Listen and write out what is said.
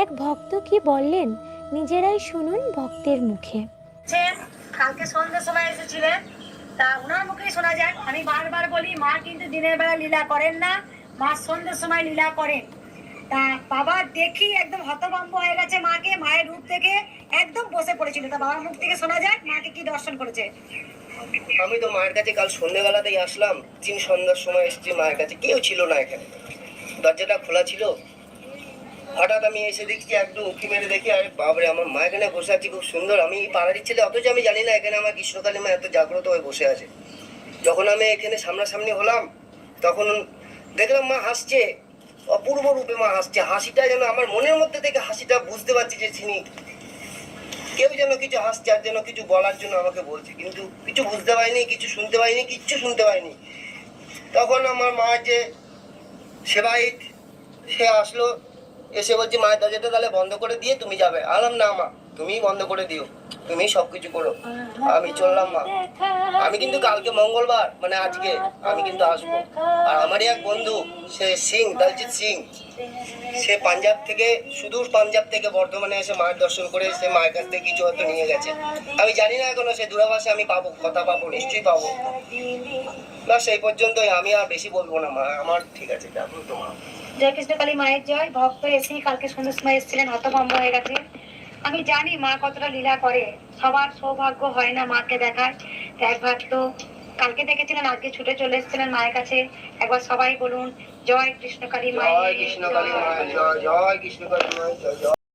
এক ভক্ত কি বললেন? নিজেরাই শুনুন ভক্তের মুখে। কালকে সন্ধ্যের সময় এসেছিলেন। তা ওনার মুখেই শোনা যায় আমি বারবার বলি মা কিন্তু দিনের বেলা লীলা করেন না মা সন্ধ্যের সময় লীলা করেন। তা বাবা দেখি একদম হতভম্ব হয়ে গেছে মাকে মায়ের রূপ থেকে একদম বসে পড়েছিল। তা বাবার মুখ থেকে শোনা যায় মাকে কি দর্শন করেছে। আমি তো মায়ের কাছে কাল সন্ধ্যেবেলাতেই আসলাম। তিন সন্ধ্যার সময় এসেছি মায়ের কাছে কেউ ছিল না এখানে। দরজাটা খোলা ছিল। হঠাৎ আমি এসে দেখছি একটু উঁকি মেরে দেখি, আরে বাবরে আমার মা এখানে বসে আছে, খুব সুন্দর। আমি এই পাড়ারই ছেলে, অথচ আমি জানি না এখানে আমার গ্রীষ্মকালে মা এত জাগ্রত হয়ে বসে আছে। যখন আমি এখানে সামনাসামনি হলাম, তখন দেখলাম মা হাসছে, অপূর্ব রূপে মা হাসছে। হাসিটা যেন আমার মনের মধ্যে থেকে হাসিটা বুঝতে পারছি যে চিনি কেউ যেন কিছু হাসছে আর যেন কিছু বলার জন্য আমাকে বলছে, কিন্তু কিছু বুঝতে পারিনি, কিছু শুনতে পারিনি, কিচ্ছু শুনতে পারিনি। তখন আমার মা যে সেবাইত সে আসলো এসে বলছি মায়ের দরজাটা তাহলে বন্ধ করে দিয়ে তুমি যাবে। আলাম না মা। তুমিই বন্ধ করে দিও। তুমি সবকিছু করো। আমি চললাম মা। আমি কিন্তু কালকে মঙ্গলবার মানে আজকে আমি কিন্তু আসব। আর আমারই এক বন্ধু, সে সিং, দলজিৎ সিং। সে পাঞ্জাব থেকে, সুদূর পাঞ্জাব থেকে বর্ধমানে এসে মায়ের দর্শন করে সে মায়ের কাছ থেকে কিছু হয়তো নিয়ে গেছে। আমি জানি না এখনও সে দূরাভাষে আমি পাবো, কথা পাবো, নিশ্চয়ই পাবো। না, সেই পর্যন্তই আমি আর বেশি বলব না মা। আমার ঠিক আছে, যাব তো জয় কৃষ্ণ কালী মায়ের জয়। ভক্ত এসেই কালকে সন্ধ্যের সময় এসেছিলেন, হতভম্ব হয়ে গেছে। আমি জানি মা কতটা লীলা করে। সবার সৌভাগ্য হয় না মাকে দেখার। একবার তো কালকে দেখেছিলেন, আজকে ছুটে চলে এসেছিলেন মায়ের কাছে। একবার সবাই বলুন, জয় কৃষ্ণকালী কালী জয় মায়ের কৃষ্ণ কালী জয় জয় কৃষ্ণকালী জয় জয়।